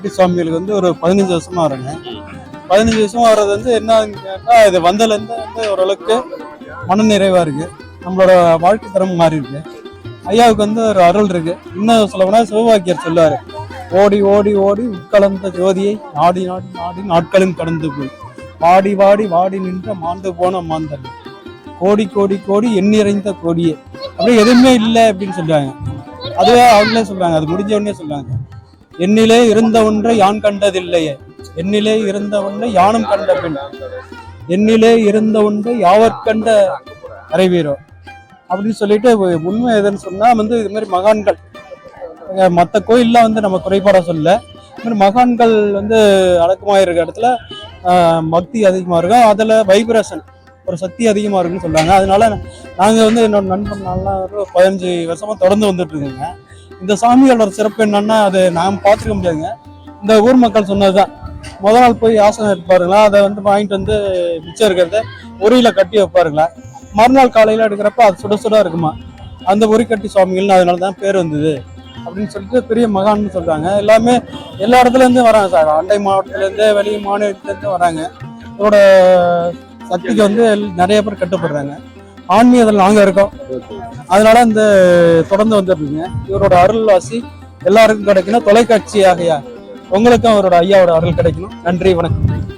முருக்கட்டி சுவாமிகளுக்கு வந்து ஒரு பதினஞ்சு வருஷமா வரேங்க பதினஞ்சு வருஷமா வர்றது வந்து என்னன்னு கேட்டால் இது வந்ததுலேருந்து வந்து ஓரளவுக்கு மன நிறைவாக இருக்கு. நம்மளோட வாழ்க்கை தரம் மாறி இருக்கு. ஐயாவுக்கு வந்து ஒரு அருள் இருக்கு. இன்னும் சொல்ல போனா சிவபாக்கியர் சொல்லுவார் ஓடி ஓடி ஓடி உட்கலந்த ஜோதியை நாடி நாடி நாடி நாட்களும் கடந்து போய். வாடி வாடி வாடி நின்ற மாண்டு போன மாந்தன். கோடி கோடி கோடி எண்ணிறைந்த கோடியே. அப்படியே எதுவுமே இல்லை அப்படின்னு சொல்றாங்க. அதுவே அவங்களே சொல்றாங்க. அது முடிஞ்ச உடனே சொல்றாங்க. என்னிலே இருந்த ஒன்றை யான் கண்டதில்லையே? என்னிலே இருந்த ஒன்றை யானும் கண்ட பின். என்னிலே இருந்த ஒன்றை யாவர் கண்ட அறிவீரோ? அப்படின்னு சொல்லிட்டு உண்மை எதுன்னு சொன்னா வந்து இது மாதிரி மகான்கள். மற்ற கோயில்லாம் வந்து நம்ம குறைபாட சொல்ல இது மாதிரி மகான்கள் வந்து அடக்கமாக இருக்க இடத்துல மக்தி பக்தி அதிகமாக இருக்கும் அதில் வைப்ரேஷன் ஒரு சக்தி அதிகமாக இருக்குன்னு சொல்றாங்க. அதனால நாங்கள் வந்து என்னோட நண்பன் நல்லா ஒரு பதினஞ்சு வருஷமா தொடர்ந்து வந்துட்டு இருக்கோங்க. இந்த சாமிகளோட சிறப்பு என்னன்னா அது நாம் பார்த்துக்க முடியாதுங்க. இந்த ஊர் மக்கள் சொன்னதுதான். முத நாள் போய் ஆசனம் எடுப்பாருங்களா? அதை வந்து வாங்கிட்டு வந்து மிச்சம் இருக்கிறத உரியில கட்டி வைப்பாருங்களா? மறுநாள் காலையில எடுக்கிறப்ப அது சுட சுட இருக்குமா? அந்த உரிக்கட்டி சுவாமிகள்னு அதனால தான் பேர் வந்தது. அப்படின்னு சொல்லிட்டு பெரிய மகான்னு சொல்றாங்க. எல்லாமே எல்லா இடத்துல இருந்து வராங்க சார். அண்டை மாவட்டத்துல இருந்து வெளி மாநிலத்துல இருந்து வராங்க. இதோட சக்திக்கு வந்து நிறைய பேர் கட்டுப்படுறாங்க. ஆன்மீகத்தில் நாங்க இருக்கோம். அதனால இந்த தொடர்ந்து வந்துருக்குங்க. இவரோட அருள் வாசி எல்லாருக்கும் கிடைக்கணும். தொலைக்காட்சி ஆகையா உங்களுக்கும் அவரோட ஐயாவோட அருள் கிடைக்கணும். நன்றி வணக்கம்.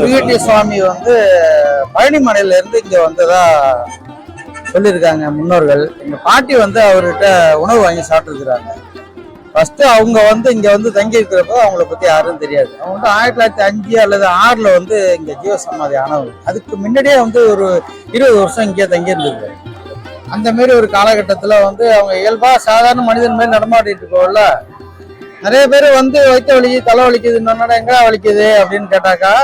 பிரிகட்டி சுவாமி வந்து பழனிமலையில இருந்து இங்க வந்ததா சொல்லியிருக்காங்க முன்னோர்கள். எங்க பாட்டி வந்து அவர்கிட்ட உணவு வாங்கி சாப்பிட்டுருக்குறாங்க. ஃபர்ஸ்ட் அவங்க வந்து இங்க வந்து தங்கி இருக்கிறப்போ அவங்கள பத்தி யாரும் தெரியாது. அவங்க வந்து ஆயிரத்தி தொள்ளாயிரத்தி அஞ்சு அல்லது ஆறுல வந்து இங்க ஜீவ சமாதி ஆனவங்க. அதுக்கு முன்னாடியே வந்து ஒரு இருபது வருஷம் இங்கே தங்கி இருந்திருக்காரு அந்த மாதிரி ஒரு காலகட்டத்தில் வந்து அவங்க இயல்பாக சாதாரண மனிதன் மாதிரி நடமாடிட்டு இருக்கோம்ல. நிறைய பேர் வந்து வயிற்று வலிக்கு தலை வலிக்குதுன்னு எங்கடா வலிக்குது அப்படின்னு கேட்டாக்கா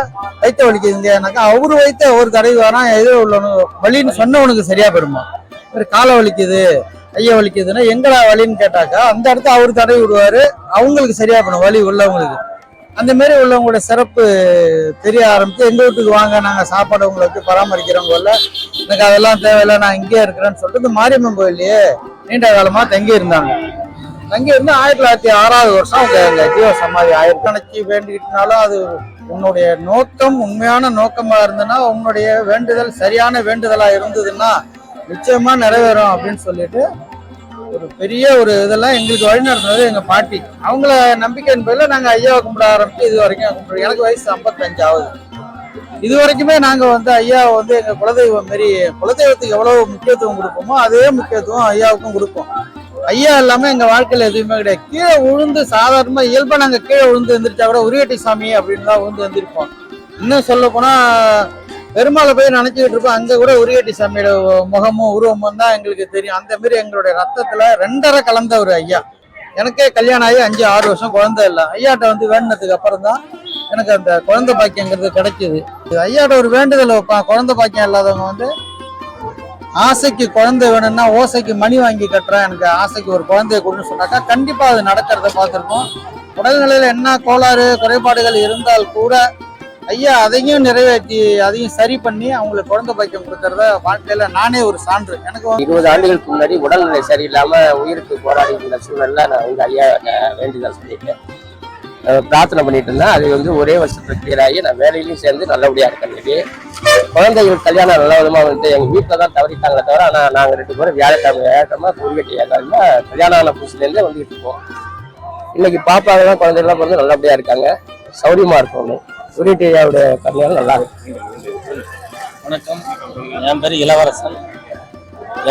வைத்த வலிக்குதுங்கனாக்கா அவரு வைத்த ஒரு தடவை வரா எது உள்ளவனு வலின்னு சொன்னவனுக்கு சரியா பெறுமா ஒரு காலை வலிக்குது ஐயா வலிக்குதுன்னா எங்கடா வலின்னு கேட்டாக்கா அந்த இடத்த அவர் தடவி விடுவாரு அவங்களுக்கு சரியா பண்ணும் வலி உள்ளவங்களுக்கு. அந்த மாதிரி உள்ளவங்களோட சிறப்பு தெரிய ஆரம்பிச்சு எங்க வீட்டுக்கு வாங்க நாங்க சாப்பாடு உங்களுக்கு பராமரிக்கிறவங்கள எனக்கு அதெல்லாம் தேவையில்லை நான் இங்கே இருக்கிறேன்னு சொல்லிட்டு இந்த மாரியம்மன் கோயிலையே நீண்ட காலமா தங்கி இருந்தாங்க அங்கே இருந்து ஆயிரத்தி தொள்ளாயிரத்தி ஆறாவது வருஷம் அவங்க எங்க ஜீவ சமாதி ஆயிரத்தி நினைச்சு வேண்டிக்கிட்டனாலும் அது உன்னுடைய நோக்கம் உண்மையான நோக்கமாக இருந்ததுன்னா உன்னுடைய வேண்டுதல் சரியான வேண்டுதலாக இருந்ததுன்னா நிச்சயமாக நிறைவேறும் அப்படின்னு சொல்லிட்டு ஒரு பெரிய ஒரு இதெல்லாம் எங்களுக்கு வழிநடத்துனது எங்கள் பாட்டி. அவங்கள நம்பிக்கையின் பேர்ல நாங்கள் ஐயாவை கும்பிட ஆரம்பித்து இது வரைக்கும் கும்பிடுறோம். எனக்கு வயசு 55 ஆகுது இது வரைக்குமே நாங்கள் வந்து ஐயாவை வந்து எங்கள் குலதெய்வம் மாரி குலதெய்வத்துக்கு எவ்வளோ முக்கியத்துவம் கொடுப்போமோ அதே முக்கியத்துவம் ஐயாவுக்கும் கொடுப்போம். ஐயா இல்லாமல் எங்கள் வாழ்க்கையில் எதுவுமே கிடையாது. கீழே விழுந்து சாதாரணமாக இயல்பாக நாங்கள் கீழே விழுந்து எழுந்திரிச்சா கூட உரியட்டி சாமி அப்படின்னு தான் உழுந்து வந்திருப்போம் இன்னும் சொல்ல போனால் பெருமாளை போய் நினச்சிக்கிட்டு இருப்போம் அங்கே கூட உரியட்டி சாமியோட முகமும் உருவமும் தான் எங்களுக்கு தெரியும். அந்த மாதிரி எங்களுடைய ரத்தத்தில் ரெண்டரை கலந்த ஒரு ஐயா. எனக்கே கல்யாணம் ஆகி அஞ்சு ஆறு வருஷம் குழந்தை இல்லை. ஐயாட்ட வந்து வேண்டினதுக்கு அப்புறம் தான் எனக்கு அந்த குழந்தை பாக்கியங்கிறது கிடைச்சிது ஐயாட்ட ஒரு வேண்டுதல் வைப்பான். குழந்தை பாக்கியம் இல்லாதவங்க வந்து ஆசைக்கு குழந்தை வேணும்னா ஓசைக்கு மணி வாங்கி கட்டுறேன். எனக்கு ஆசைக்கு ஒரு குழந்தைய கொடுன்னு சொன்னாக்கா கண்டிப்பாக அது நடக்கிறத பார்த்துருக்கோம் உடல்நிலையில் என்ன கோளாறு குறைபாடுகள் இருந்தால் கூட ஐயா அதையும் நிறைவேற்றி அதையும் சரி பண்ணி அவங்களுக்கு குழந்தை பாக்கியம் கொடுக்கறத வாழ்க்கையில நானே ஒரு சான்று. எனக்கு இருபது ஆண்டுகளுக்கு முன்னாடி உடல்நிலை சரியில்லாம உயிருக்கு போராடி இருந்த சூழல்ல நான் வந்து ஐயா வேண்டிதான் சொல்லியிருக்கேன். பிரார்த்தனை பண்ணிட்டு இருந்தேன். அது வந்து ஒரே வருஷத்துல கிளியர் ஆகி நான் வேலையிலையும் சேர்ந்து நல்லபடியா இருக்கேன் இன்னைக்கு குழந்தைகள் கல்யாணம் நல்ல விதமா வந்து எங்க வீட்டில் தான் தவறிட்டாங்களே தவிர ஆனா நாங்க ரெண்டு பேரும் வியாழக்கிழமை வியாழக்கிழமை குருவெட்டி ஏகாலில் கல்யாணம் ஆன புதுசுலேருந்தே வந்துட்டு இருக்கோம். இன்னைக்கு பாப்பாங்கெல்லாம் குழந்தைகள்லாம் பிறந்து நல்லபடியா இருக்காங்க. சௌரியமா இருக்கும் குருவெட்டி ஐயாவுடைய கல்யாணம் நல்லா இருக்கு. வணக்கம். என் பேர் இளவரசன்.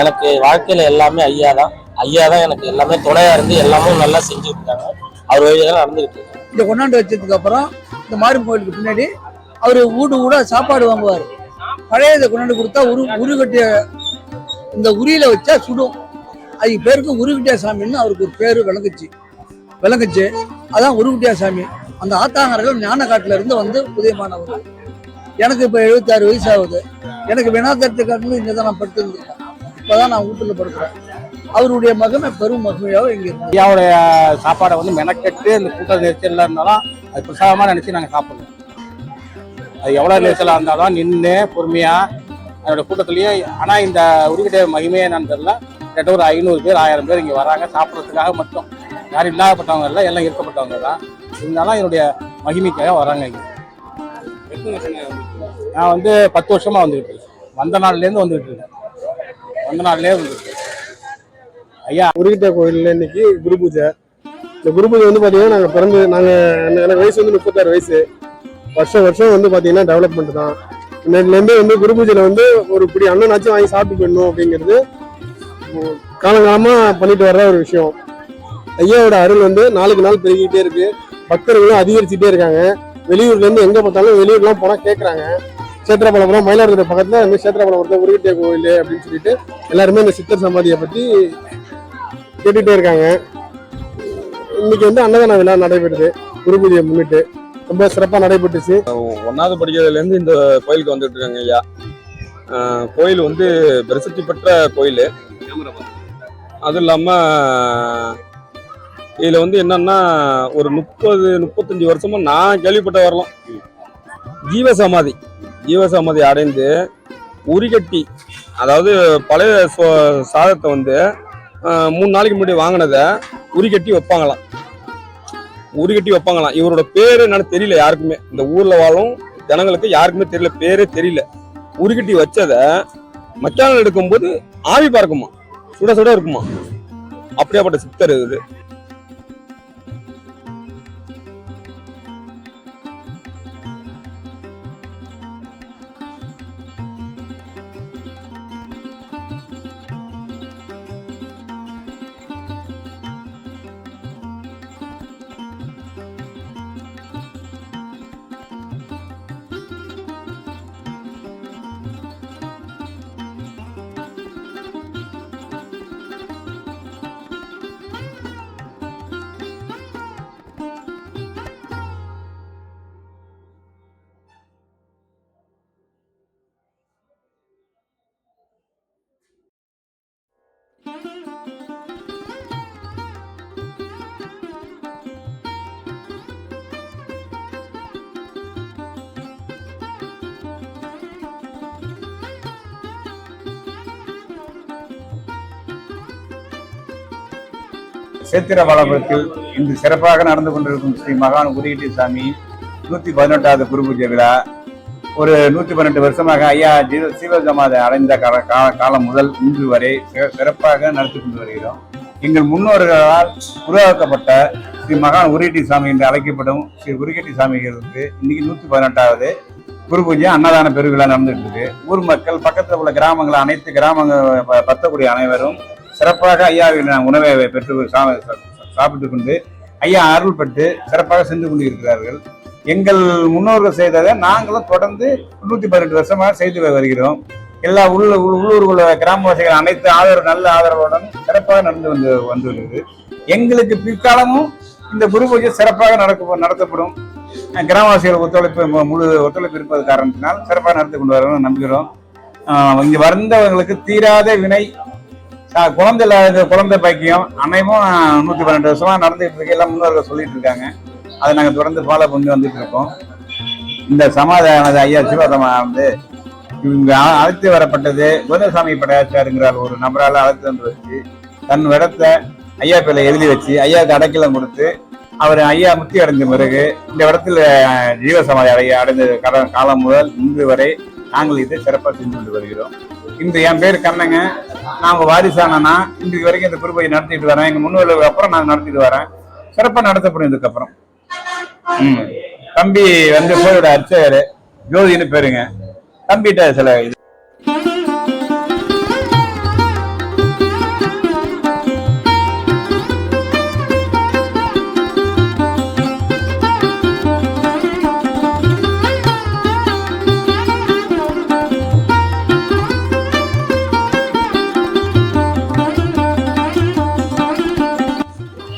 எனக்கு வாழ்க்கையில எல்லாமே ஐயா தான் ஐயா தான் எனக்கு எல்லாமே துணையா இருந்து எல்லாமே நல்லா செஞ்சு கொடுத்தாங்க அவர் வழியாக நடந்துகிட்டு இருக்கேன் இதை கொண்டாண்டு வச்சதுக்கு அப்புறம் இந்த மாரியம்மன் கோயிலுக்கு பின்னாடி அவர் வீடு கூட சாப்பாடு வாங்குவார். பழைய இதை கொண்டாண்டு கொடுத்தா உரு உருகட்டிய இந்த உரியில வச்சா சுடும். அதுக்கு பேருக்கு உருகட்டியா சாமின்னு அவருக்கு ஒரு பேர் விளங்குச்சு. விளங்குச்சு. அதான் உருகட்டியா சாமி அந்த ஆத்தாங்கரையில் ஞானக்காட்டுல இருந்து வந்து உதயமானவர். எனக்கு இப்போ எழுபத்தாறு வயசு ஆகுது. எனக்கு வினாதரத்தை காட்டிலும் இங்கே தான் நான் படுத்துருந்துருக்கேன் இப்போதான் நான் வீட்டில் படுக்கிறேன். அவருடைய மகிமை பெரும் மகிமையாக இங்கே ஐயாவுடைய சாப்பாடை வந்து மெனக்கெட்டு இந்த கூட்ட நெரிசலில் இருந்தாலும் அது பிரசாதமாக நினச்சி நாங்கள் சாப்பிடுவோம் அது எவ்வளோ நெரிசலாக இருந்தாலும் நின்று பொறுமையாக அதோட கூட்டத்துலேயே ஆனால் இந்த உருகிட்ட மகிமையை என்னன்னு தெரில கிட்ட ஒரு ஐநூறு பேர் ஆயிரம் பேர் இங்கே வராங்க சாப்பிட்றதுக்காக மட்டும். யாரும் இல்லாதப்பட்டவங்க இல்லை எல்லாம் இருக்கப்பட்டவங்க தான். இருந்தாலும் என்னுடைய மகிமைக்காக வராங்க இங்கே. நான் வந்து பத்து வருஷமாக வந்துக்கிட்டு இருக்கேன். வந்த நாள்லேருந்து வந்துக்கிட்டு இருக்கேன். வந்த நாள்லேயே வந்துட்டு ஐயா உருகிட்ட கோயிலில் இன்னைக்கு குரு பூஜை. இந்த குரு பூஜை வந்து பார்த்தீங்கன்னா நாங்கள் பிறந்து நாங்கள் எனக்கு வயசு வந்து முப்பத்தாறு வயசு. வருஷம் வருஷம் வந்து பார்த்தீங்கன்னா டெவலப்மெண்ட் தான். இன்னைக்குலேருந்தே வந்து குரு பூஜையில் வந்து ஒரு இப்படி அண்ணனாச்சும் வாங்கி சாப்பிட்டு போயிடணும் அப்படிங்கிறது உம், காலங்காலமாக பண்ணிட்டு வர்ற ஒரு விஷயம். ஐயாவோட அருள் வந்து நாளுக்கு நாள் பெருகிட்டே இருக்கு. பக்தர்களும் அதிகரிச்சுட்டே இருக்காங்க. வெளியூர்லேருந்து எங்கே பார்த்தாலும் வெளியூர்லாம் போனால் கேட்குறாங்க சேத்திரப்பழபுரம் மயிலாடுதுறை பக்கத்தில் வந்து சேத்திரப்பழபுரத்தில் உருகிட்டே கோயில் அப்படின்னு சொல்லிட்டு எல்லாருமே இந்த சித்தர் சமாதியை பற்றி கேட்டுகிட்டே இருக்காங்க. இன்னைக்கு வந்து அன்னதான விழா நடைபெறுது. குரு பூஜையை முன்னிட்டு ரொம்ப சிறப்பாக நடைபெற்றுச்சு. ஒன்றாவது படிக்கிறதுலேருந்து இந்த கோயிலுக்கு வந்துட்டு இருக்காங்க ஐயா. கோயில் வந்து பிரசித்தி பெற்ற கோயில். அதுவும் இல்லாமல் இதில் வந்து என்னன்னா ஒரு முப்பது முப்பத்தஞ்சு வருஷமா நான் கேள்விப்பட்ட வரலாம். ஜீவசமாதி ஜீவசமாதி அடைந்து உரிகட்டி அதாவது பழைய சாதத்தை வந்து மூணு நாளைக்கு முன்னாடி வாங்கினதை உரிகட்டி வைப்பாங்களாம். உருகட்டி வைப்பாங்களாம். இவரோட பேரு என்னன்னு தெரியல யாருக்குமே. இந்த ஊர்ல வாழும் ஜனங்களுக்கு யாருக்குமே தெரியல. பேரே தெரியல. உருகட்டி வச்சத மச்சானல் எடுக்கும்போது ஆவி பார்க்குமா சுட சுட இருக்குமா அப்படியாப்பட்ட சித்தர் சேத்திர வளபுரத்தில் இன்று சிறப்பாக நடந்து கொண்டிருக்கும் ஸ்ரீ மகான் உரியட்டி சாமி நூற்றி பதினெட்டாவது குரு பூஜை விழா. ஒரு நூற்றி பன்னெண்டு வருஷமாக ஐயா ஜீவ சிவசமாதை அடைந்த கால கால- காலம் முதல் இன்று வரை சிற- சிறப்பாக நடத்தி கொண்டு வருகிறோம். எங்கள் முன்னோர்களால் உருவாக்கப்பட்ட ஸ்ரீ மகான் உரியட்டி சாமி என்று அழைக்கப்படும் ஸ்ரீ உரியட்டி சாமிகளுக்கு இன்னைக்கு நூற்றி பதினெட்டாவது குரு பூஜை அன்னதான பெருவிழா நடந்துட்டு இருக்கு. ஊர் மக்கள் பக்கத்தில் உள்ள கிராமங்கள் அனைத்து கிராமங்கள் ப- பத்தக்கூடிய அனைவரும் சிறப்பாக ஐயாவின் உணவை பெற்று சாப்பிட்டு கொண்டு ஐயா அருள்பட்டு சிறப்பாக சென்று கொண்டு இருக்கிறார்கள் எங்கள் முன்னோர்கள் செய்ததை நாங்களும் தொடர்ந்து முன்னூற்றி பதினெட்டு வருஷமாக செய்து வருகிறோம். எல்லா உள்ள உள்- உள்ளூர் உள்ள கிராமவாசிகள் அனைத்து ஆதரவு நல்ல ஆதரவுடன் சிறப்பாக நடந்து வந்து வந்து வருகிறது எங்களுக்கு பிற்காலமும் இந்த குரு பூஜை சிறப்பாக நடக்க நடத்தப்படும். கிராமவாசிகள் ஒத்துழைப்பு மு- முழு ஒத்துழைப்பு இருப்பது காரணத்தினால் சிறப்பாக நடத்தி கொண்டு வரணும்னு நம்புகிறோம். இங்கே வந்தவர்களுக்கு வந்தவங்களுக்கு தீராத வினை குழந்தை இல்லாத குழந்தை பாக்கியம். அன்னையும் நூற்றி பன்னெண்டு வருஷமாக நடந்துகிட்டு இருக்கு. எல்லாம் முன்னோர்கள் சொல்லிட்டு இருக்காங்க. அதை நாங்கள் தொடர்ந்து ஃபாலோ பண்ணி வந்துட்டு இருக்கோம். இந்த சமாதான ஐயா சிவதமா வந்து இவங்க அழைத்து வரப்பட்டது கோதசாமி படையாச்சாருங்கிறார் ஒரு நபரால் அழைத்து வந்து வச்சு தன் இடத்தை ஐயா பேர்ல எழுதி வச்சு ஐயாவுக்கு அடைக்கலம் கொடுத்து அவர் ஐயா முத்தி அடைஞ்ச பிறகு இந்த இடத்துல ஜீவசமாதி அடைய அடைந்த கட காலம் முதல் இன்று வரை நாங்கள் இதை சிறப்பாக செஞ்சு கொண்டு வருகிறோம். இன்று என் பேர் கண்ணங்க. நாங்க வாரிசானா இன்றைக்கு வரைக்கும் இந்த குருபை நடத்திட்டு வரேன். எங்க முன்னோர்களுக்கு அப்புறம் நான் நடத்திட்டு வரேன். சிறப்பாக நடத்தப்படும் இதுக்கப்புறம் ம். தம்பி வந்து கோயிலோட அர்ச்சகர். ஜோதின்னு பேருங்க. தம்பிகிட்ட சில இது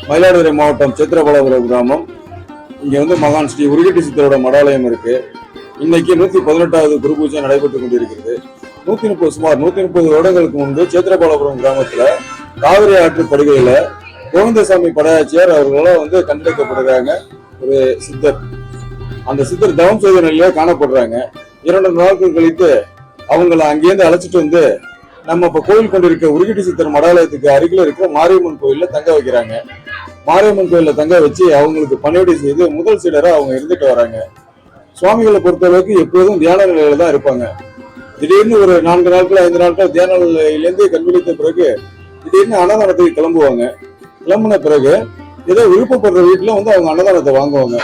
மயிலாடுதுறை மாவட்டம் சேத்திரபாலபுரம் கிராமம். இங்கே வந்து மகான் ஸ்ரீ உருகட்டி சித்தரோட மடாலயம் இருக்கு. இன்னைக்கு நூற்றி பதினெட்டாவது குரு பூஜை நடைபெற்று கொண்டிருக்கிறது. நூற்றி முப்பது சுமார் நூற்றி முப்பது வருடங்களுக்கு முன்பு சேத்திரபாலபுரம் கிராமத்தில் காவிரி ஆற்று படுகையில் கோவிந்தசாமி படையாச்சியார் அவர்களால் வந்து கண்டெடுக்கப்படுறாங்க. ஒரு சித்தர். அந்த சித்தர் தவம் செய்த நிலையில காணப்படுறாங்க. இரண்டு நாட்கள் கழித்து அவங்கள அங்கேருந்து அழைச்சிட்டு வந்து நம்ம இப்ப கோயில் கொண்டிருக்க உருகிட்டி சித்தர் மடாலயத்துக்கு அருகில் இருக்கிற மாரியம்மன் கோயில்ல தங்க வைக்கிறாங்க. மாரியம்மன் கோயிலில் தங்க வச்சு அவங்களுக்கு பணிவிடை செய்து முதல் சீடரா அவங்க இருந்துட்டு வராங்க. சுவாமிகளை பொறுத்தளவுக்கு எப்போதும் தியான நிலையில தான் இருப்பாங்க. திடீர்னு ஒரு நான்கு நாட்கள் ஐந்து நாட்கள் தியான நிலையிலேருந்து கண்டுபிடித்த பிறகு திடீர்னு அன்னதானத்துக்கு கிளம்புவாங்க. கிளம்புன பிறகு ஏதோ விருப்பப்படுற வீட்டுல வந்து அவங்க அன்னதானத்தை வாங்குவாங்க.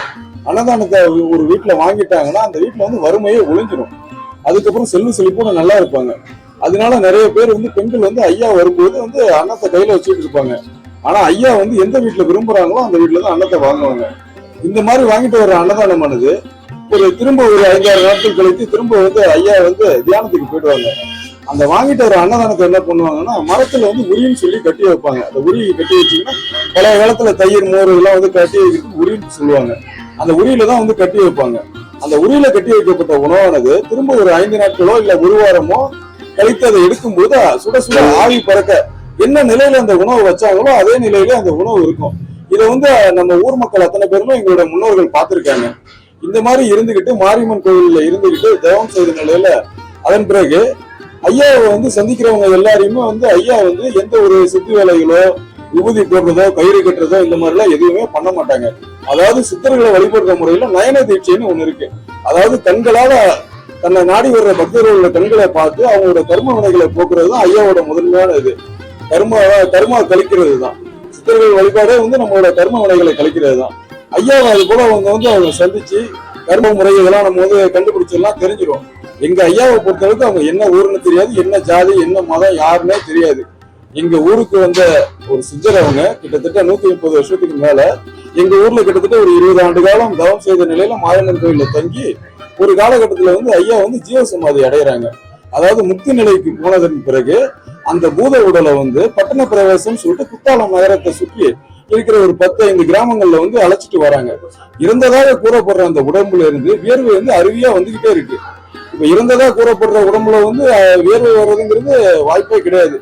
அன்னதானத்தை ஒரு வீட்டுல வாங்கிட்டாங்கன்னா அந்த வீட்டுல வந்து வறுமையே ஒழிஞ்சிடும் அதுக்கப்புறம் செல்வ செழிப்போட நல்லா இருப்பாங்க. அதனால நிறைய பேர் வந்து பெண்கள் வந்து ஐயா வரும்போது வந்து அன்னத்தை கையில வச்சுட்டு இருப்பாங்க. ஆனா ஐயா வந்து எந்த வீட்டுல விரும்புறாங்களோ அந்த வீட்டுல தான் அன்னத்தை வாங்குவாங்க. இந்த மாதிரி வாங்கிட்டு வர அன்னதானமானது ஒரு திரும்ப ஒரு ஐந்தாறு நாட்கள் கழித்து திரும்ப வந்து ஐயா வந்து தியானத்துக்கு போயிடுவாங்க. அந்த வாங்கிட்டு வர அன்னதானத்தை என்ன பண்ணுவாங்கன்னா மரத்துல வந்து உரின்னு சொல்லி கட்டி வைப்பாங்க. அந்த உரி கட்டி வச்சிங்கன்னா பழைய காலத்துல தயிர் மோர் இதெல்லாம் வந்து கட்டி வைக்கிறது உரின்னு சொல்லுவாங்க. அந்த உரியில தான் வந்து கட்டி வைப்பாங்க. அந்த உரியில கட்டி வைக்கப்பட்ட உணவானது திரும்ப ஒரு ஐந்து நாட்களோ இல்ல ஒரு வாரமோ கழித்து அதை எடுக்கும்போது சுட சுட ஆவி பறக்க என்ன நிலையில அந்த உணவு வச்சாங்களோ அதே நிலையில அந்த உணவு இருக்கும். இதை வந்து நம்ம ஊர் மக்கள் அத்தனை பேருமே எங்களோட முன்னோர்கள் பார்த்திருக்காங்க. இந்த மாதிரி இருந்துகிட்டு மாரியம்மன் கோயில்ல இருந்துகிட்டு தவம் செய்த நிலையில அதன் பிறகு ஐயாவை வந்து சந்திக்கிறவங்க எல்லாரையுமே வந்து ஐயா வந்து எந்த ஒரு சித்து வேலைகளோ விபூதி போடுறதோ கயிறு கட்டுறதோ இந்த மாதிரிலாம் எதுவுமே பண்ண மாட்டாங்க. அதாவது சித்தர்களை வழிபடுற முறையில நயன தீட்சைன்னு ஒண்ணு இருக்கு. அதாவது கண்களால தன்னை நாடி வர்ற பக்தர்களோட கண்களை பார்த்து அவங்களோட கர்ம வினைகளை போக்குறது தான் ஐயாவோட முதன்மையான இது. கர்ம கர்மா கழிக்கிறது தான் சித்தர்கள் வழிபாடே வந்து நம்மளோட கர்ம வினைகளை கழிக்கிறது தான் ஐயாவை அது போல அவங்க வந்து அவங்க சந்திச்சு கர்ம முறை இதெல்லாம் நம்ம வந்து கண்டுபிடிச்சிடலாம் தெரிஞ்சிடும் எங்க ஐயாவை பொறுத்தளவுக்கு அவங்க என்ன ஊருன்னு தெரியாது என்ன ஜாதி என்ன மதம் யாருன்னே தெரியாது. எங்க ஊருக்கு வந்த ஒரு சித்தர் அவங்க கிட்டத்தட்ட நூத்தி முப்பது வருஷத்துக்கு மேல எங்க ஊர்ல கிட்டத்தட்ட ஒரு இருபது ஆண்டு காலம் தவம் செய்த நிலையில மாரியம்மன் கோயில தங்கி ஒரு காலகட்டத்தில் வந்து ஐயா வந்து ஜீவசமாதி அடைகிறாங்க அதாவது முக்தி நிலைக்கு போனதன் பிறகு அந்த பூத உடலை வந்து பட்டண பிரவேசம் சொல்லிட்டு குத்தாலம் நகரத்தை சுற்றி இருக்கிற ஒரு பத்து ஐந்து கிராமங்கள்ல வந்து அழைச்சிட்டு வராங்க. இறந்ததாக கூறப்படுற அந்த உடம்புல இருந்து வியர்வை வந்து அருவியா வந்துகிட்டே இருக்கு. இப்ப இறந்ததா கூறப்படுற உடம்புல வந்து வியர்வை வர்றதுங்கிறது வாய்ப்பே கிடையாது.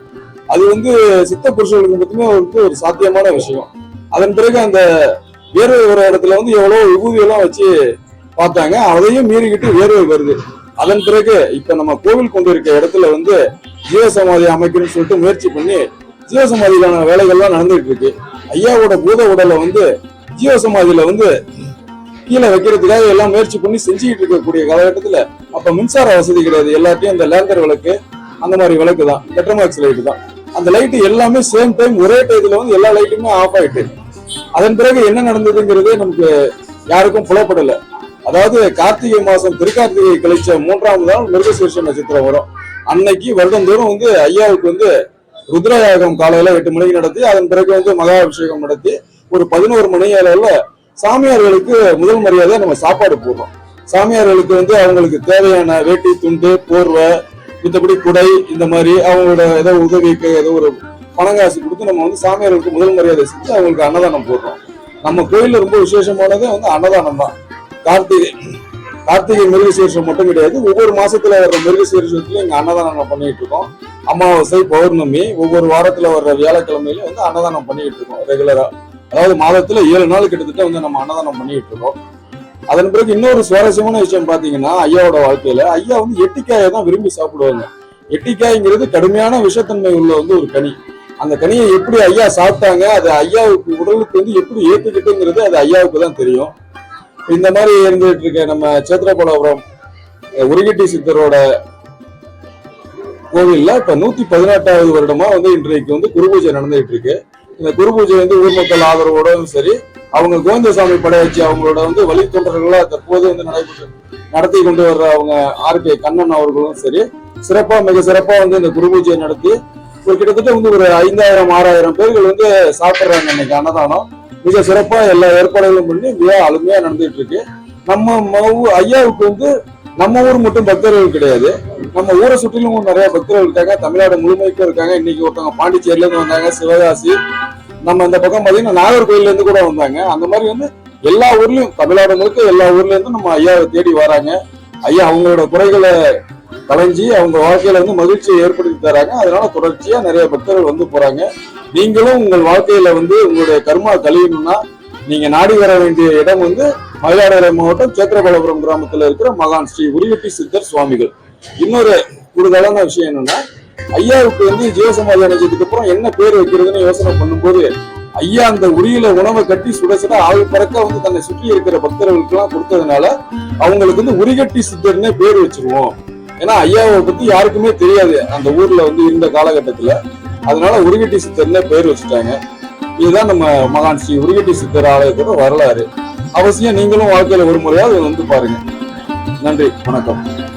அது வந்து சித்த புருஷர்களுக்கு மட்டுமே வந்து ஒரு சாத்தியமான விஷயம். அதன் பிறகு அந்த வியர்வை வர இடத்துல வந்து எவ்வளவு விபூதி எல்லாம் வச்சு பார்த்தாங்க. அதையும் மீறிக்கிட்டு வேர்வை வருது. அதன் பிறகு இப்ப நம்ம கோவில் கொண்டு இருக்க இடத்துல வந்து ஜீவசமாதி அமைக்கணும்னு சொல்லிட்டு முயற்சி பண்ணி ஜீவசமாதிக்கான வேலைகள்லாம் நடந்துட்டு இருக்கு ஐயாவோட பூத உடலை வந்து ஜீவசமாதியில வந்து கீழே வைக்கிறதுக்காக எல்லாம் முயற்சி பண்ணி செஞ்சுக்கிட்டு இருக்கக்கூடிய காலகட்டத்துல அப்ப மின்சார வசதி கிடையாது. எல்லாத்தையும் அந்த லேந்தர் விளக்கு அந்த மாதிரி விளக்கு தான். பெட்ரமாக்ஸ் லைட்டு தான். அந்த லைட் எல்லாமே சேம் டைம் ஒரே டயத்துல வந்து எல்லா லைட்டுமே ஆஃப் ஆயிட்டு. அதன் பிறகு என்ன நடந்ததுங்கிறதே நமக்கு யாருக்கும் புலப்படலை. அதாவது கார்த்திகை மாசம் திருக்கார்த்திகை கழிச்ச மூன்றாம் நாள் மிருகசீர்ஷ நட்சத்திரம் வரும். அன்னைக்கு வருடந்தோறும் வந்து ஐயாவுக்கு வந்து ருத்ரயாகம் காலையில எட்டு மணிக்கு நடத்தி அதன் பிறகு வந்து மகா அபிஷேகம் நடத்தி ஒரு பதினோரு மணி அளவுல சாமியார்களுக்கு முதல் மரியாதை நம்ம சாப்பாடு போடுறோம். சாமியார்களுக்கு வந்து அவங்களுக்கு தேவையான வேட்டி துண்டு போர்வை மித்தபடி குடை இந்த மாதிரி அவங்களோட ஏதோ உதவிக்கு ஏதோ ஒரு பணங்காசு கொடுத்து நம்ம வந்து சாமியார்களுக்கு முதல் மரியாதை செஞ்சு அவங்களுக்கு அன்னதானம் போடுறோம். நம்ம கோயில்ல ரொம்ப விசேஷமானதே வந்து அன்னதானம் தான் கார்த்திகை கார்த்திகை மிருகசீர்ஷம் மட்டும் கிடையாது. ஒவ்வொரு மாசத்துல வர்ற மிருகசீர்ஷத்துலயும் இங்க அன்னதானம் பண்ணிட்டு இருக்கோம். அமாவாசை பௌர்ணமி ஒவ்வொரு வாரத்துல வர்ற வியாழக்கிழமையில வந்து அன்னதானம் பண்ணிட்டு இருக்கோம் ரெகுலரா அதாவது மாதத்துல ஏழு நாள் கிட்டத்தட்ட வந்து நம்ம அன்னதானம் பண்ணிட்டு இருக்கோம். அதன் பிறகு இன்னொரு சுவாரஸ்யமான விஷயம் பாத்தீங்கன்னா ஐயாவோட வாழ்க்கையில ஐயா வந்து எட்டிக்காயை தான் விரும்பி சாப்பிடுவாங்க. எட்டிக்காய்ங்கிறது கடுமையான விஷத்தன்மை உள்ள வந்து ஒரு கனி. அந்த கனியை எப்படி ஐயா சாப்பிட்டாங்க அது ஐயாவுக்கு உடலுக்கு வந்து எப்படி ஏத்துக்கிட்டுங்கிறது அது ஐயாவுக்கு தான் தெரியும். இந்த மாதிரி இருந்துட்டு இருக்க நம்ம சேத்திரபாலபுரம் உருகிட்டி சித்தரோட கோவில்ல இப்ப நூத்தி பதினெட்டாவது வருடமா வந்து இன்றைக்கு வந்து குரு பூஜை நடந்துட்டு இருக்கு. இந்த குரு பூஜை வந்து ஊர் மக்கள் ஆதரவோடும் சரி அவங்க கோவிந்தசாமி படை வச்சு அவங்களோட வந்து வழித்தொண்டர்களா தற்போது வந்து நடைபெற்று நடத்தி கொண்டு வர்ற அவங்க ஆர் கே கண்ணன் அவர்களும் சரி சிறப்பா மிக சிறப்பா வந்து இந்த குரு பூஜையை நடத்தி ஒரு கிட்டத்தட்ட வந்து ஒரு ஐந்தாயிரம் ஆறாயிரம் பேர்கள் வந்து சாப்பிடுறாங்க இன்னைக்கு அன்னதானம். மிக சிறப்பாக எல்லா ஏற்பாடுகளும் பண்ணி மிக அழுமையாக நடந்துட்டு இருக்கு நம்ம ஐயாவுக்கு வந்து நம்ம ஊர் மட்டும் பக்தர்கள் கிடையாது. நம்ம ஊரை சுற்றிலும் நிறைய பக்தர்கள் இருக்காங்க. தமிழ்நாடு முழுமைக்கும் இருக்காங்க. இன்னைக்கு ஒருத்தவங்க பாண்டிச்சேரியில இருந்து வந்தாங்க சிவகாசி. நம்ம இந்த பக்கம் பாத்தீங்கன்னா நாகர்கோயில்ல இருந்து கூட வந்தாங்க. அந்த மாதிரி வந்து எல்லா ஊர்லயும் தமிழ்நாடு முழுக்க எல்லா ஊர்ல நம்ம ஐயாவை தேடி வராங்க. ஐயா அவங்களோட குறைகளை கலைஞ்சி அவங்க வாழ்க்கையில வந்து மகிழ்ச்சியை ஏற்படுத்தி தராங்க. அதனால தொடர்ச்சியா நிறைய பக்தர்கள் வந்து போறாங்க. நீங்களும் உங்கள் வாழ்க்கையில வந்து உங்களுடைய கர்மா கழியணும்னா நீங்க நாடி வர வேண்டிய இடம் வந்து மயிலாடுதுறை மாவட்டம் சேத்திரபாலபுரம் கிராமத்துல இருக்கிற மகான் ஸ்ரீ உருவெட்டி சித்தர் சுவாமிகள். இன்னொரு கூடுதலான விஷயம் என்னன்னா ஐயாவுக்கு வந்து ஜீவசமாதி அடைஞ்சதுக்கு அப்புறம் என்ன பேர் வைக்கிறதுன்னு யோசனை பண்ணும்போது ஐயா அந்த உரியில உணவை கட்டி சுட சுட ஆள் பறக்க வந்து தன்னை சுற்றி இருக்கிற பக்தர்களுக்கு எல்லாம் கொடுத்ததுனால அவங்களுக்கு வந்து உரிகட்டி சித்தர்னே பேர் வச்சிருவோம். ஏன்னா ஐயாவை பத்தி யாருக்குமே தெரியாது. அந்த ஊர்ல வந்து இருந்த காலகட்டத்துல. அதனால உருகட்டி சித்தர்னே பேர் வச்சுட்டாங்க. இதுதான் நம்ம மகான் ஸ்ரீ உருகட்டி சித்தர் ஆலயத்தோட வரலாறு. அவசியம் நீங்களும் வாழ்க்கையில ஒரு முறையாவது வந்து பாருங்க. நன்றி வணக்கம்.